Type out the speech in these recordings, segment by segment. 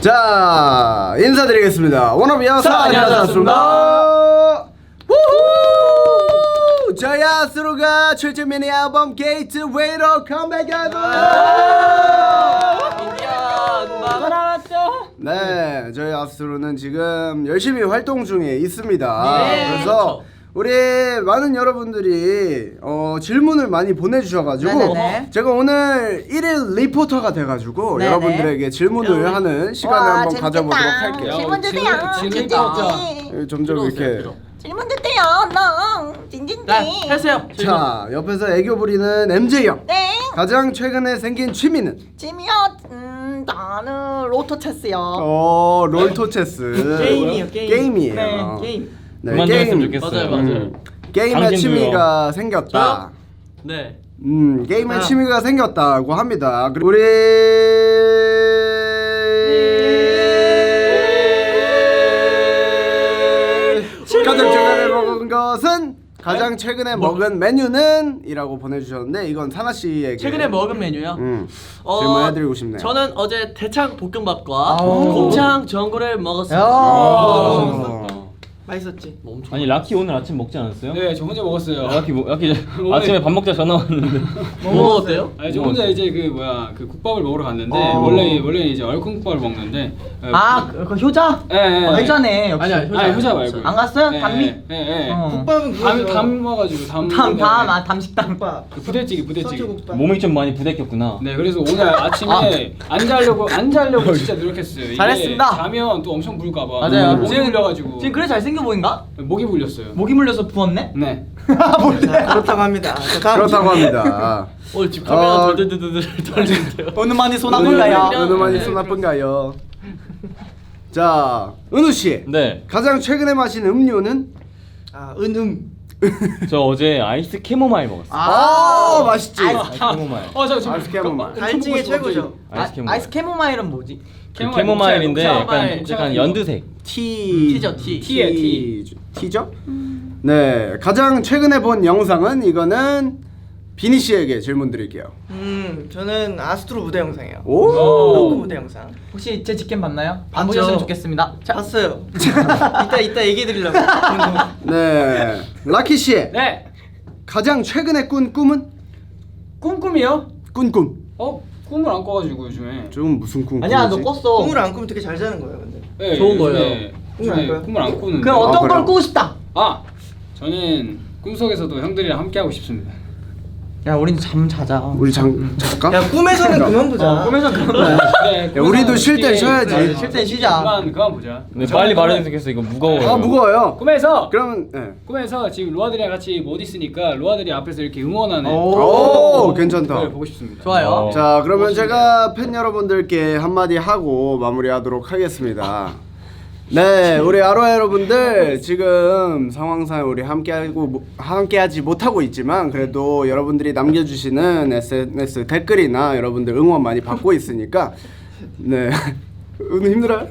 자 인사드리겠습니다. 워너비아스 안녕하셨습니다. 우후! 저희 아스로가 출제 미니 앨범 게이트 웨이로 컴백하고 네 저희 아스로는 지금 열심히 활동 중에 있습니다. 네. 그래서 우리 많은 여러분들이 어, 질문을 많이 보내주셔가지고 네네네. 제가 오늘 1일 리포터가 돼가지고 네네. 여러분들에게 질문을 하는 시간을 와, 한번 재밌겠다. 가져보도록 할게요. 질문 주세요. 질문 찐찐찐. 예, 점점 이렇게 질문 주세요. 너. 네, 하세요. 자 옆에서 애교 부리는 MJ 형 네. 가장 최근에 생긴 취미는 짐이요. 음, 나는 로또 체스요. 어 롤토체스 게임이요, 게임. 게임이에요. 네, 게임. 네, 그만 좀. 했으면 좋겠어요. 맞아요, 맞아요. 음, 게임의 당신도요. 취미가 생겼다. 네. 음 게임의 아. 취미가 생겼다고 합니다. 그리고 우리 가장 최근에 먹은 것은 가장 최근에 먹은 메뉴는 이라고 보내주셨는데 이건 사나 씨에게 최근에 먹은 메뉴요? 음, 어, 질문해드리고 싶네요. 저는 어제 대창 볶음밥과 아우. 곱창 전골을 먹었습니다. 어. 맛있었지? 뭐 엄청 아니 라키 오늘 아침 먹지 않았어요? 네, 저 혼자 먹었어요. 라키 뭐, 라키 아침에 밥 먹자 전화 왔는데 뭐 먹었대요? 아니, 저 혼자 이제 그 뭐야 그 국밥을 먹으러 갔는데 어. 원래 원래 이제 얼큰 국밥을 먹는데 아, 그, 그 효자? 예, 예, 어, 예. 효자네. 역시. 아니야, 효자. 아니 효자 말고 안 갔어요? 예, 단미? 예, 예. 예. 어. 국밥은 담 담아가지고 담 담, 담, 아, 담식당. 그 부대찌개 부대찌개 몸이 좀 많이 부대꼈구나. 네 그래서 오늘 아침에 안 자려고 안 자려고 진짜 노력했어요 이게 잘했습니다. 자면 또 엄청 불까봐 맞아요. 목이 지금- 물려가지고 지금 그래 잘생 겨 보인가? 목이 물렸어요 목이 물려서 부었네? 네 그렇다고 합니다. 그렇다고 합니다. 오늘 집 카메라 어. 들들들들 떨리는데요. 어느 많이 손 오늘 아픈가요? 어느 많이 손 아픈가요? 자, 은우 씨. 네, 가장 최근에 마신 음료는? 아, 은음. 저 어제 아이스 캐모마일 먹었어요. 아, 맛있지. 아이스 캐모마일. 어 저 지금 아이스 캐모마일. 갈증이 최고죠. 아이스 아, 캐모마일. 아이스 캐모마일은 뭐지? 그 캐모마일인데 약간 약간. 연두색. 티. 티죠, 티. 티에, 티. 티죠? 네, 가장 최근에 본 영상은 이거는 비니 씨에게 질문 드릴게요. 음, 저는 아스트로 무대 영상이에요. 오. roku 무대 영상. 혹시 제 직캠 봤나요? 안 봤죠. 보셨으면 좋겠습니다. 자, 봤어요. 이따 이따 얘기해 드리려고. 네, 라키 씨. 네 가장 최근에 꾼 꿈은? 꿈꿈이요? 꾼 꿈. 어 꿈을 안 꿔가지고 요즘에 좀 무슨 꿈? 아니야, 너 꾸지? 꿨어. 꿈을 안 꾸면 되게 잘 자는 거예요, 근데. 네, 좋은 요즘에- 거예요. 꿈을 안 꿔요? 꿈을 안 꾸는데 그럼 어떤 아, 걸 그래요? 꾸고 싶다? 아 저는 꿈속에서도 형들이랑 함께 하고 싶습니다. 야, 우린 잠 자자. 우리 장 잠깐. 야, 꿈에서는 그만 보자. 어, 꿈에서 그런 거야. 네, 야, 우리도 쉴땐 쉬어야지. 네, 쉴땐 쉬자. 그만 그만 보자. 근데 빨리 말해야 되겠어. 이거 무거워요. 아 무거워요. 꿈에서 그러면 네. 꿈에서 지금 로아들이랑 같이 못 있으니까 로아들이 앞에서 이렇게 응원하는 오, 괜찮다. 걸 보고 싶습니다. 좋아요. 어. 자 그러면 제가 팬 여러분들께 한마디 하고 마무리하도록 하겠습니다. 네, 우리 아로하 여러분들 지금 상황상 우리 함께하고 함께하지 못하고 있지만 그래도 여러분들이 남겨주시는 SNS 댓글이나 여러분들 응원 많이 받고 있으니까 네, 오늘 힘들어요?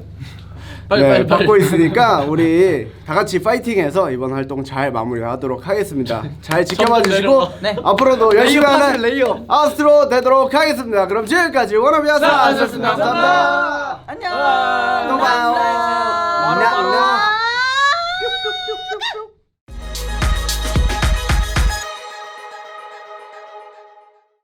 빨리, 네, 빨리, 빨리. 받고 있으니까 우리 다 같이 파이팅해서 이번 활동 잘 마무리하도록 하겠습니다. 잘 지켜봐 주시고. 네. 앞으로도 열심히 하는 레이어. 아스트로 되도록 하겠습니다. 그럼 지금까지 원어비아스 자, 아스트로였습니다. 감사합니다. 안녕. 또봐 나, 나. 나.